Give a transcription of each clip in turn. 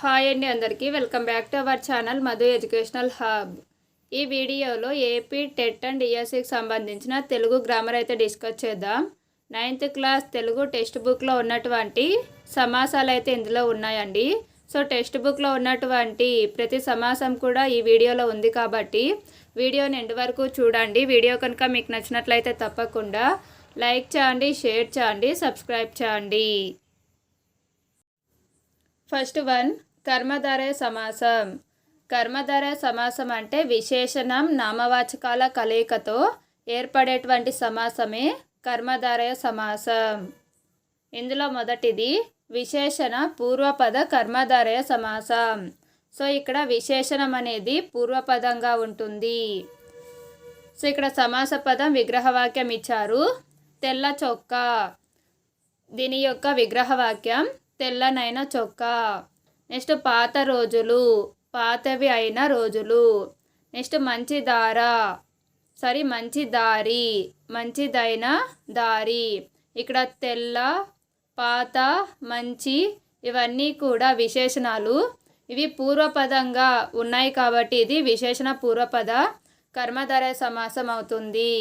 Hi అండి అందరికీ. Welcome back to our channel Madhu educational hub. ఈ వీడియోలో ఏపీ టెట్ అండ్ డిఎస్సికి సంబంధించిన తెలుగు గ్రామర్ అయితే డిస్కస్ చేద్దాం. నైన్త్ క్లాస్ తెలుగు టెక్స్ట్ బుక్లో ఉన్నటువంటి సమాసాలు అయితే ఇందులో ఉన్నాయండి. సో టెక్స్ట్ బుక్లో ఉన్నటువంటి ప్రతి సమాసం కూడా ఈ వీడియోలో ఉంది కాబట్టి వీడియోని ఎండ్ వరకు చూడండి. వీడియో కనుక మీకు నచ్చినట్లయితే తప్పకుండా లైక్ చేయండి షేర్ చేయండి సబ్స్క్రైబ్ చేయండి. ఫస్ట్ వన్ కర్మధారయ సమాసం. కర్మధారయ సమాసం అంటే విశేషణం నామవాచకాల కలయికతో ఏర్పడేటువంటి సమాసమే కర్మధారయ సమాసం. ఇందులో మొదటిది విశేషణ పూర్వపద కర్మధారయ సమాసం. సో ఇక్కడ విశేషణం అనేది పూర్వపదంగా ఉంటుంది. సో ఇక్కడ సమాస పదం విగ్రహవాక్యం ఇచ్చారు. తెల్ల చొక్కా. దీని యొక్క విగ్రహవాక్యం తెల్లనైన చొక్కా. నెక్స్ట్ పాత రోజులు పాతవి అయిన రోజులు. నెక్స్ట్ మంచి దార సారీ మంచి దారి మంచిదైన దారి. ఇక్కడ తెల్ల పాత మంచి ఇవన్నీ కూడా విశేషణాలు. ఇవి పూర్వపదంగా ఉన్నాయి కాబట్టి ఇది విశేషణ పూర్వపద కర్మధార సమాసం అవుతుంది.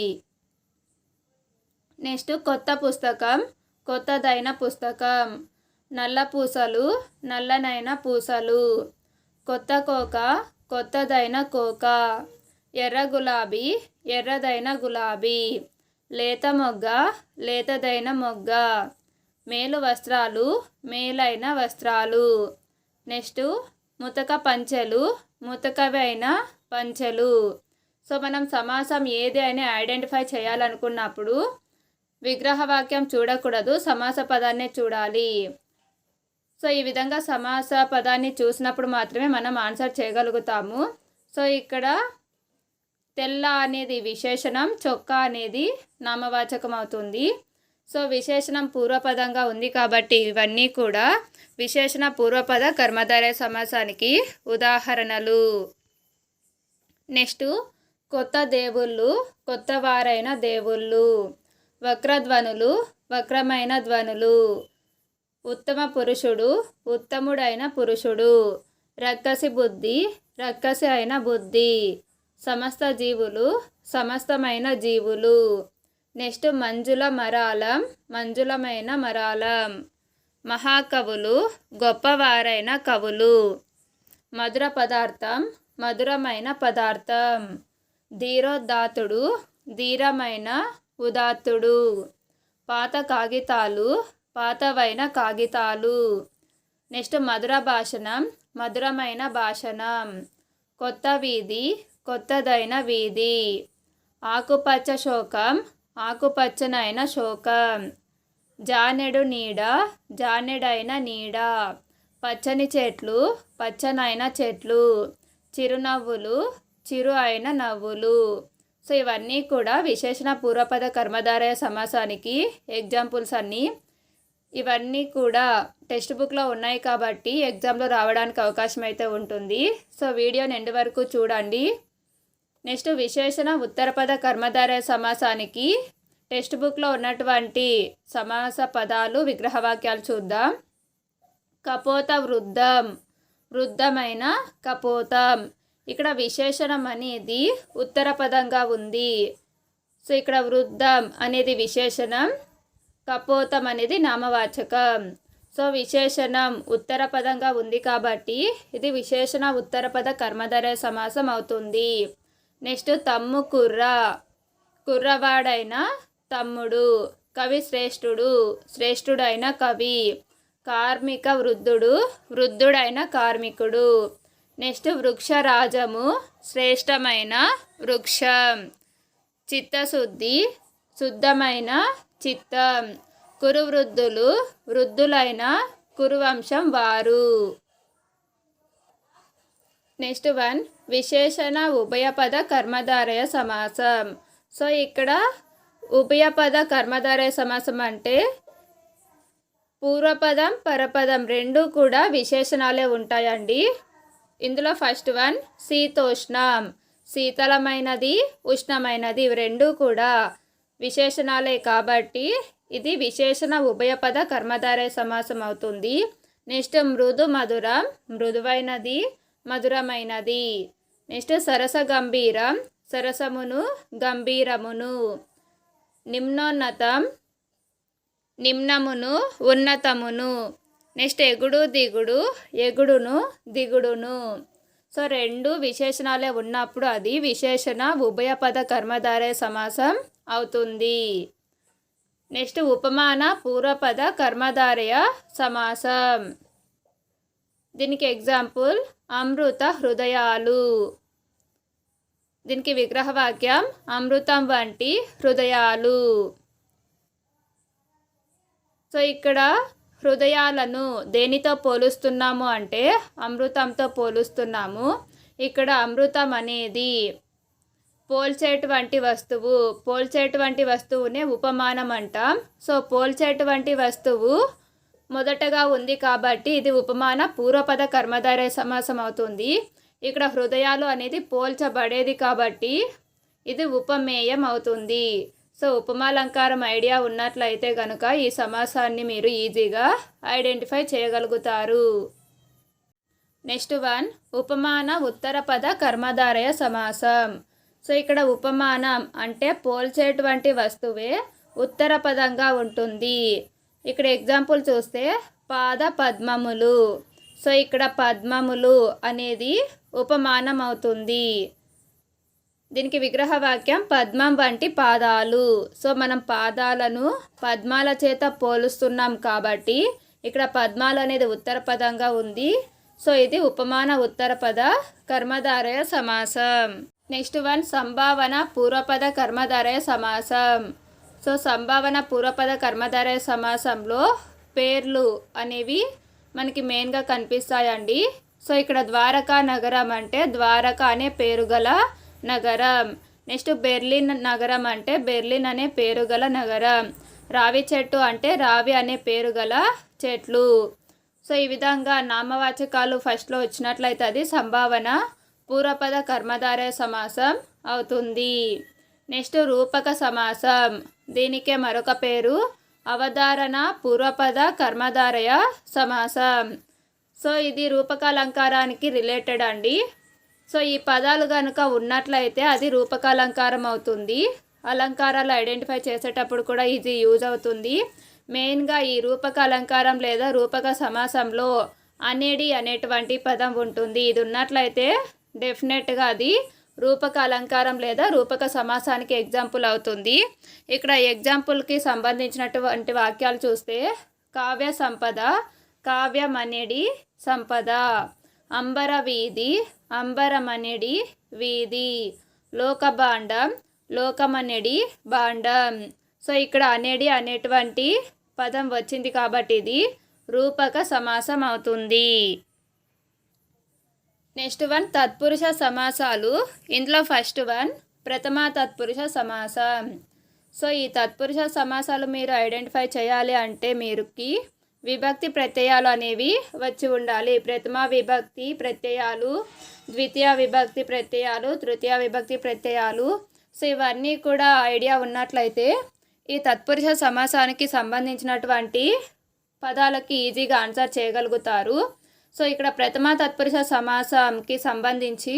నెక్స్ట్ కొత్త పుస్తకం కొత్తదైన పుస్తకం. నల్ల పూసలు నల్లనైన పూసలు. కొత్త కోక కొత్తదైన కోక. ఎర్ర గులాబీ ఎర్రదైన గులాబీ. లేత మొగ్గ లేతదైన మొగ్గ. మేలు వస్త్రాలు మేలైన వస్త్రాలు. నెక్స్ట్ ముతక పంచెలు ముతకవైన పంచెలు. సో మనం సమాసం ఏది అని ఐడెంటిఫై చేయాలనుకున్నప్పుడు విగ్రహవాక్యం చూడకూడదు సమాస పదాన్నే చూడాలి. సో ఈ విధంగా సమాస పదాన్ని చూసినప్పుడు మాత్రమే మనం ఆన్సర్ చేయగలుగుతాము. సో ఇక్కడ తెల్ల అనేది విశేషణం చొక్కా అనేది నామవాచకం అవుతుంది సో విశేషణం పూర్వపదంగా ఉంది కాబట్టి ఇవన్నీ కూడా విశేషణ పూర్వపద కర్మధారయ సమాసానికి ఉదాహరణలు. నెక్స్ట్ కొత్త దేవుళ్ళు కొత్త వారైన దేవుళ్ళు వక్రధ్వనులు వక్రమైన ధ్వనులు. ఉత్తమ పురుషుడు ఉత్తముడైన పురుషుడు. రక్కసి బుద్ధి రక్కసి అయిన బుద్ధి. సమస్త జీవులు సమస్తమైన జీవులు. నెక్స్ట్ మంజుల మరాలం మంజులమైన మరాలం. మహాకవులు గొప్పవారైన కవులు. మధుర పదార్థం మధురమైన పదార్థం. ధీరోదాతుడు ధీరమైన ఉదాత్తుడు. పాత కాగితాలు పాతవైన కాగితాలు. నెక్స్ట్ మధుర భాషణం మధురమైన భాషణం. కొత్త వీధి కొత్తదైన వీధి. ఆకుపచ్చ శోకం ఆకుపచ్చనైన శోకం. జానెడు నీడ జానెడైన నీడ. పచ్చని చెట్లు పచ్చనైన చెట్లు. చిరునవ్వులు చిరు అయిన నవ్వులు. సో ఇవన్నీ కూడా విశేషణ పూర్వపద కర్మధారయ సమాసానికి ఎగ్జాంపుల్స్ అన్నీ ఇవన్నీ కూడా టెక్స్ట్ బుక్లో ఉన్నాయి కాబట్టి ఎగ్జామ్లో రావడానికి అవకాశం అయితే ఉంటుంది. సో వీడియోని ఎండ్ వరకు చూడండి. నెక్స్ట్ విశేషణ ఉత్తరపద కర్మధార సమాసానికి టెక్స్ట్ బుక్లో ఉన్నటువంటి సమాస పదాలు విగ్రహవాక్యాలు చూద్దాం. కపోత వృద్ధం వృద్ధమైన కపోతం. ఇక్కడ విశేషణం అనేది ఉత్తర పదంగా ఉంది. సో ఇక్కడ వృద్ధం అనేది విశేషణం. కపోతం అనేది నామవాచకం. సో విశేషణం ఉత్తర పదంగా ఉంది కాబట్టి ఇది విశేషణ ఉత్తర పద కర్మధర సమాసం అవుతుంది. నెక్స్ట్ తమ్ము కుర్ర. కుర్రవాడైన తమ్ముడు కవి శ్రేష్ఠుడు శ్రేష్ఠుడైన కవి కార్మిక వృద్ధుడు వృద్ధుడైన కార్మికుడు. నెక్స్ట్ వృక్షరాజము శ్రేష్టమైన వృక్షం. చిత్తశుద్ధి శుద్ధమైన చిత్తం కురు వృద్ధులు వృద్ధులైన కురువంశం వారు. నెక్స్ట్ వన్ విశేషణ ఉభయపద కర్మధారయ సమాసం. సో ఇక్కడ ఉభయపద కర్మధారయ సమాసం అంటే పూర్వపదం పరపదం రెండు కూడా విశేషణాలే ఉంటాయండి. ఇందులో ఫస్ట్ వన్ శీతోష్ణం. శీతలమైనది ఉష్ణమైనది ఇవి రెండు కూడా విశేషణాలే కాబట్టి ఇది విశేషణ ఉభయపద కర్మధారయ సమాసం అవుతుంది. నెక్స్ట్ మృదు మధురం మృదువైనది మధురమైనది. నెక్స్ట్ సరస గంభీరం సరసమును గంభీరమును. నిమ్నోన్నతం నిమ్నమును ఉన్నతమును. నెక్స్ట్ ఎగుడు దిగుడు ఎగుడును దిగుడును. సో రెండు విశేషణాలే ఉన్నప్పుడు అది విశేషణ ఉభయపద కర్మధారయ సమాసం అవుతుంది. నెక్స్ట్ ఉపమాన పూర్వపద కర్మధారయ సమాసం. దీనికి ఎగ్జాంపుల్ అమృత హృదయాలు. దీనికి విగ్రహవాక్యం అమృతం వంటి హృదయాలు. సో ఇక్కడ హృదయాలను దేనితో పోలుస్తున్నాము అంటే అమృతంతో పోలుస్తున్నాము. ఇక్కడ అమృతం అనేది పోల్చేటువంటి వస్తువు పోల్చేటువంటి వస్తువునే ఉపమానం అంటాం సో పోల్చేటువంటి వస్తువు మొదటగా ఉంది కాబట్టి ఇది ఉపమాన పూర్వపద కర్మధారయ సమాసం అవుతుంది ఇక్కడ హృదయాలు అనేది పోల్చబడేది కాబట్టి ఇది ఉపమేయం అవుతుంది సో ఉపమాలంకారం ఐడియా ఉన్నట్లయితే కనుక ఈ సమాసాన్ని మీరు ఈజీగా ఐడెంటిఫై చేయగలుగుతారు. నెక్స్ట్ వన్ ఉపమాన ఉత్తర పద కర్మధారయ సమాసం. సో ఇక్కడ ఉపమానం అంటే పోల్చేటువంటి వస్తువే ఉత్తర పదంగా ఉంటుంది. ఇక్కడ ఎగ్జాంపుల్ చూస్తే పాద పద్మములు. సో ఇక్కడ పద్మములు అనేది ఉపమానం అవుతుంది. దీనికి విగ్రహవాక్యం పద్మం వంటి పాదాలు. సో మనం పాదాలను పద్మాల చేత పోలుస్తున్నాం కాబట్టి ఇక్కడ పద్మాలు అనేది ఉత్తర పదంగా ఉంది. సో ఇది ఉపమాన ఉత్తర పద కర్మధారయ సమాసం. నెక్స్ట్ వన్ సంభావన పూర్వపద కర్మధారయ సమాసం. సో సంభావన పూర్వపద కర్మధారయ సమాసంలో పేర్లు అనేవి మనకి మెయిన్గా కనిపిస్తాయండి. సో ఇక్కడ ద్వారకా నగరం అంటే ద్వారక అనే పేరు గల నగరం. నెక్స్ట్ బెర్లిన్ నగరం అంటే బెర్లిన్ అనే పేరు గల నగరం. రావి చెట్టు అంటే రావి అనే పేరు గల చెట్లు. సో ఈ విధంగా నామవాచకాలు ఫస్ట్లో వచ్చినట్లయితే అది సంభావన పూర్వపద కర్మధారయ సమాసం అవుతుంది. నెక్స్ట్ రూపక సమాసం. దీనికే మరొక పేరు అవధారణ పూర్వపద కర్మధారయ సమాసం. సో ఇది రూపకాలంకారానికి రిలేటెడ్ అండి. సో ఈ పదాలు కనుక ఉన్నట్లయితే అది రూపకాలంకారం అవుతుంది. అలంకారాలు ఐడెంటిఫై చేసేటప్పుడు కూడా ఇది యూజ్ అవుతుంది. మెయిన్గా ఈ రూపక అలంకారం లేదా రూపక సమాసంలో అనేది అనేటువంటి పదం ఉంటుంది. ఇది ఉన్నట్లయితే డెఫినెట్గా అది రూపక అలంకారం లేదా రూపక సమాసానికి ఎగ్జాంపుల్ అవుతుంది. ఇక్కడ ఎగ్జాంపుల్కి సంబంధించినటువంటి వాక్యాలు చూస్తే కావ్య సంపద కావ్యమనిడి సంపద అంబర వీధి అంబరమనిడి వీధి లోకభాండం లోకమనిడి భాండం సో ఇక్కడ అనేడి అనేటువంటి పదం వచ్చింది కాబట్టి ఇది రూపక సమాసం అవుతుంది. నెక్స్ట్ వన్ తత్పురుష సమాసాలు. ఇందులో ఫస్ట్ వన్ ప్రథమ తత్పురుష సమాసం. సో ఈ తత్పురుష సమాసాలు మీరు ఐడెంటిఫై చేయాలి అంటే మీరుకి విభక్తి ప్రత్యయాలు అనేవి వచ్చి ఉండాలి. ప్రథమ విభక్తి ప్రత్యయాలు ద్వితీయ విభక్తి ప్రత్యయాలు తృతీయ విభక్తి ప్రత్యయాలు. సో ఇవన్నీ కూడా ఐడియా ఉన్నట్లయితే ఈ తత్పురుష సమాసానికి సంబంధించినటువంటి పదాలకి ఈజీగా ఆన్సర్ చేయగలుగుతారు. సో ఇక్కడ ప్రథమ తత్పురుష సమాసంకి సంబంధించి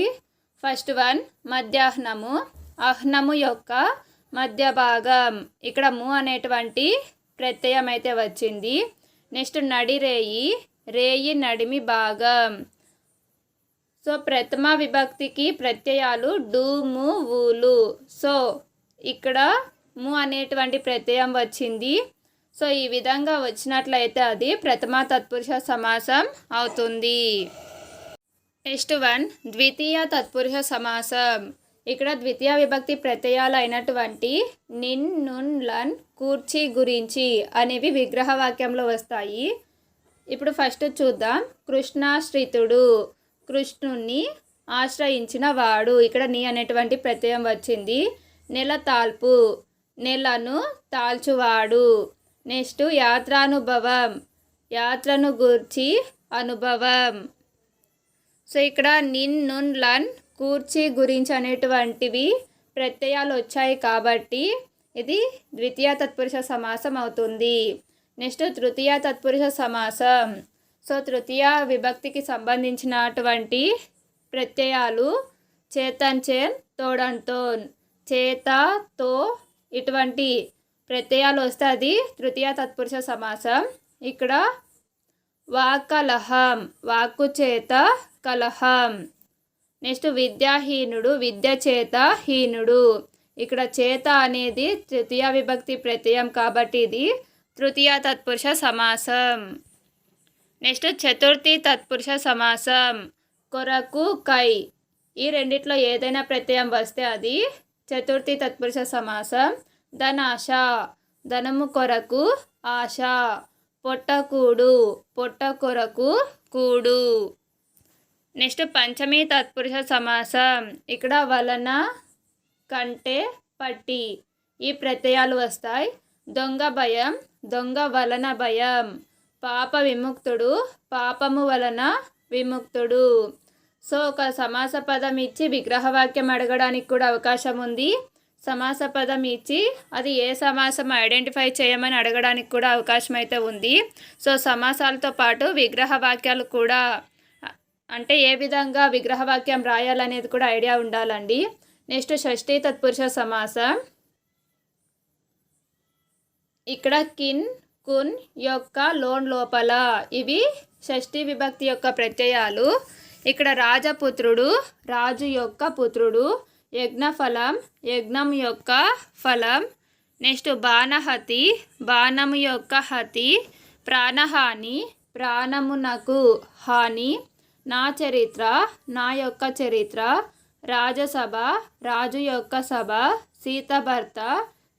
ఫస్ట్ వన్ మధ్యాహ్నము అహ్నము యొక్క మధ్య భాగం ఇక్కడ ము అనేటువంటి ప్రత్యయం అయితే వచ్చింది. నెక్స్ట్ నడిరేయి రేయి నడిమి భాగం. సో ప్రథమ విభక్తికి ప్రత్యయాలు డూము ఊలు సో ఇక్కడ ము అనేటువంటి ప్రత్యయం వచ్చింది. సో ఈ విధంగా వచ్చినట్లయితే అది ప్రథమ తత్పురుష సమాసం అవుతుంది. నెక్స్ట్ వన్ ద్వితీయ తత్పురుష సమాసం. ఇక్కడ ద్వితీయ విభక్తి ప్రత్యయాలు అయినటువంటి నిన్ నున్ లన్ కూర్చి గురించి అనేవి విగ్రహవాక్యంలో వస్తాయి. ఇప్పుడు ఫస్ట్ చూద్దాం. కృష్ణాశ్రితుడు కృష్ణుణ్ణి ఆశ్రయించిన వాడు. ఇక్కడ నీ అనేటువంటి ప్రత్యయం వచ్చింది. నెల తాల్పు నెలను తాల్చువాడు. నెక్స్ట్ యాత్రానుభవం. యాత్రను గూర్చి అనుభవం. సో ఇక్కడ నిన్ నున్ లన్ కూర్చి గురించి అనేటువంటివి ప్రత్యయాలు వచ్చాయి కాబట్టి ఇది ద్వితీయ తత్పురుష సమాసం అవుతుంది. నెక్స్ట్ తృతీయ తత్పురుష సమాసం. సో తృతీయ విభక్తికి సంబంధించినటువంటి ప్రత్యయాలు చేతన్చేన్ తోడంతోన్ చేత తో ఇటువంటి ప్రత్యయాలు వస్తే అది తృతీయ తత్పురుష సమాసం. ఇక్కడ వాకలహం వాక్కు చేత కలహం. నెక్స్ట్ విద్యాహీనుడు విద్య చేత హీనుడు. ఇక్కడ చేత అనేది తృతీయ విభక్తి ప్రత్యయం కాబట్టి ఇది తృతీయ తత్పురుష సమాసం. నెక్స్ట్ చతుర్థి తత్పురుష సమాసం. కొరకు కై. ఈ రెండిట్లో ఏదైనా ప్రత్యయం వస్తే అది చతుర్థి తత్పురుష సమాసం. ధనాశ. ధనము కొరకు ఆశ. పొట్టకూడు పొట్ట కొరకు కూడు. నెక్స్ట్ పంచమి తత్పురుష సమాసం. ఇక్కడ వలన కంటే పట్టి. ఈ ప్రత్యయాలు వస్తాయి. దొంగ భయం దొంగ వలన భయం. పాప విముక్తుడు పాపము వలన విముక్తుడు. సో ఒక సమాస పదం ఇచ్చి విగ్రహవాక్యం అడగడానికి కూడా అవకాశం ఉంది. సమాస పదం ఇచ్చి అది ఏ సమాసం ఐడెంటిఫై చేయమని అడగడానికి కూడా అవకాశం అయితే ఉంది. సో సమాసాలతో పాటు విగ్రహ వాక్యాలు కూడా అంటే ఏ విధంగా విగ్రహ వాక్యం రాయాలనేది కూడా ఐడియా ఉండాలండి. నెక్స్ట్ షష్ఠి తత్పురుష సమాసం. ఇక్కడ కిన్ కున్ యొక్క లోన్ లోపల ఇవి షష్ఠీ విభక్తి యొక్క ప్రత్యయాలు. ఇక్కడ రాజపుత్రుడు రాజు యొక్క పుత్రుడు యజ్ఞఫలం యజ్ఞం యొక్క ఫలం. నెక్స్ట్ బాణహతి బాణము యొక్క హతి ప్రాణహాని ప్రాణమునకు హాని. నా చరిత్ర నా యొక్క చరిత్ర. రాజసభ రాజు యొక్క సభ సీత భర్త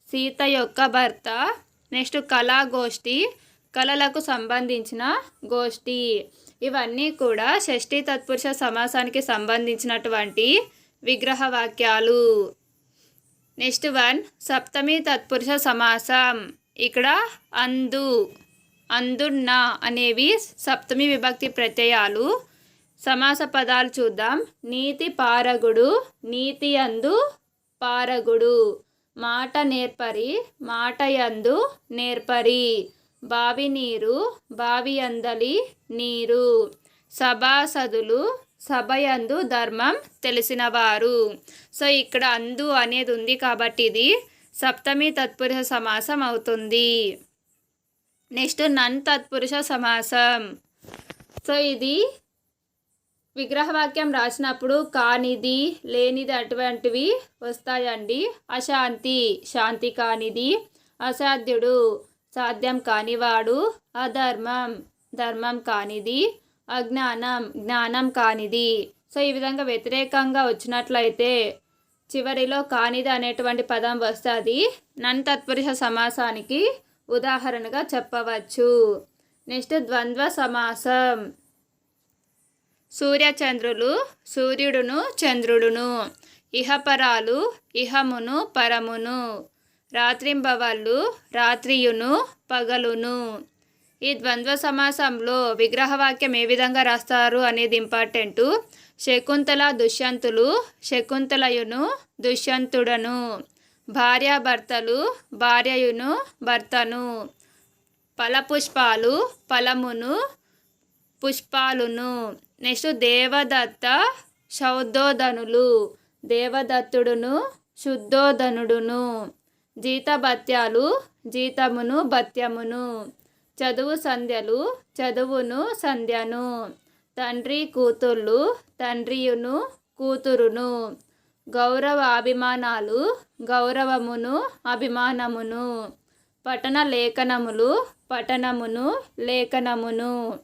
సీత యొక్క భర్త. నెక్స్ట్ కళాగోష్ఠి కళలకు సంబంధించిన గోష్ఠి. ఇవన్నీ కూడా షష్ఠి తత్పురుష సమాసానికి సంబంధించినటువంటి విగ్రహ వాక్యాలు నెక్స్ట్ వన్ సప్తమి తత్పురుష సమాసం. ఇక్కడ అందు అందున్న అనేవి సప్తమి విభక్తి ప్రత్యయాలు. సమాస పదాలు చూద్దాం. నీతి పారగుడు నీతి అందు పారగుడు. మాట నేర్పరి మాట యందు నేర్పరి. బావి నీరు బావి అందలి నీరు. సభాసదులు సభయందు ధర్మం తెలిసినవారు. సో ఇక్కడ అందు అనేది ఉంది కాబట్టి ఇది సప్తమి తత్పురుష సమాసం అవుతుంది. నెక్స్ట్ నన్ తత్పురుష సమాసం. సో ఇది విగ్రహవాక్యం రాసినప్పుడు కానిది లేనిది అటువంటివి వస్తాయండి. అశాంతి శాంతి కానిది అసాధ్యుడు సాధ్యం కానివాడు అధర్మం ధర్మం కానిది అజ్ఞానం జ్ఞానం కానిది. సో ఈ విధంగా వ్యతిరేకంగా వచ్చినట్లయితే చివరిలో కానిది అనేటువంటి పదం వస్తుంది. నన్ తత్పురుష సమాసానికి ఉదాహరణగా చెప్పవచ్చు. నెక్స్ట్ ద్వంద్వ సమాసం. సూర్యచంద్రులు సూర్యుడును చంద్రుడును. ఇహపరాలు ఇహమును పరమును. రాత్రింబవళ్ళు రాత్రియును పగలును. ఈ ద్వంద్వ సమాసంలో విగ్రహవాక్యం ఏ విధంగా రాస్తారు అనేది ఇంపార్టెంటు. శకుంతల దుష్యంతులు శకుంతలయును దుష్యంతుడను. భార్యాభర్తలు భార్యయును భర్తను. ఫలపుష్పాలు ఫలమును పుష్పాలును. నెక్స్ట్ దేవదత్త శౌద్ధోధనులు దేవదత్తుడును శుద్ధోధనుడును. జీతభత్యాలు జీతమును భత్యమును. చదువు సంధ్యలు చదువును సంధ్యను. తండ్రి కూతుళ్ళు తండ్రియును కూతురును. గౌరవ అభిమానాలు గౌరవమును అభిమానమును. పఠన లేఖనములు పఠనమును లేఖనమును.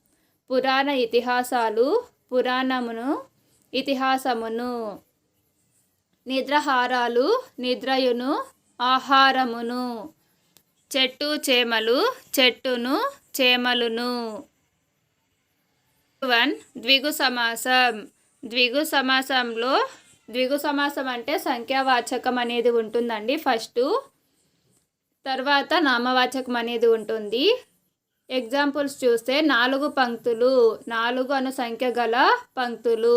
పురాణ ఇతిహాసాలు పురాణమును ఇతిహాసమును. నిద్రహారాలు నిద్రయును ఆహారమును. చెట్టు చేమలు చెట్టును చేమలును. వన్ ద్విగు సమాసం. ద్విగు సమాసంలో ద్విగు సమాసం అంటే సంఖ్యావాచకం అనేది ఉంటుందండి ఫస్ట్. తర్వాత నామవాచకం అనేది ఉంటుంది. ఎగ్జాంపుల్స్ చూస్తే నాలుగు పంక్తులు నాలుగు అను సంఖ్య గల పంక్తులు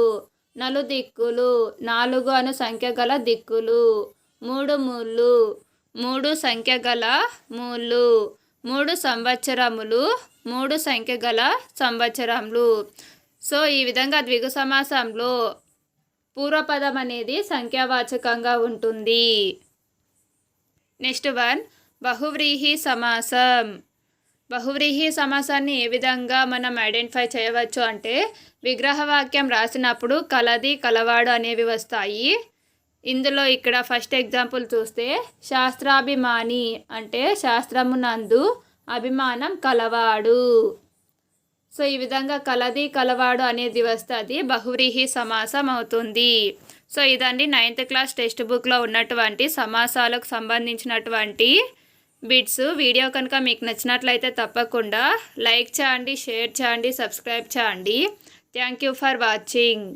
నలు దిక్కులు నాలుగు అను సంఖ్య గల దిక్కులు మూడు మూళ్ళు మూడు సంఖ్య గల మూళ్ళు మూడు సంవత్సరములు మూడు సంఖ్య గల సంవత్సరములు. సో ఈ విధంగా ద్విగు సమాసంలో పూర్వపదం అనేది సంఖ్యావాచకంగా ఉంటుంది. నెక్స్ట్ వన్ బహువ్రీహి సమాసం. బహువ్రీహి సమాసాన్ని ఏ విధంగా మనం ఐడెంటిఫై చేయవచ్చు అంటే విగ్రహవాక్యం రాసినప్పుడు కలది కలవాడు అనేవి వస్తాయి. ఇందులో ఇక్కడ ఫస్ట్ ఎగ్జాంపుల్ చూస్తే శాస్త్రాభిమాని అంటే శాస్త్రమునందు అభిమానం కలవాడు. సో ఈ విధంగా కలది కలవాడు అనేది వస్తే అది బహువ్రీహి సమాసం అవుతుంది సో ఇదండి నైన్త్ క్లాస్ టెక్స్ట్ బుక్లో ఉన్నటువంటి సమాసాలకు సంబంధించినటువంటి బిట్స్. వీడియో కనుక మీకు నచ్చినట్లయితే తప్పకుండా లైక్ చేయండి షేర్ చేయండి సబ్స్క్రైబ్ చేయండి. Thank you for watching.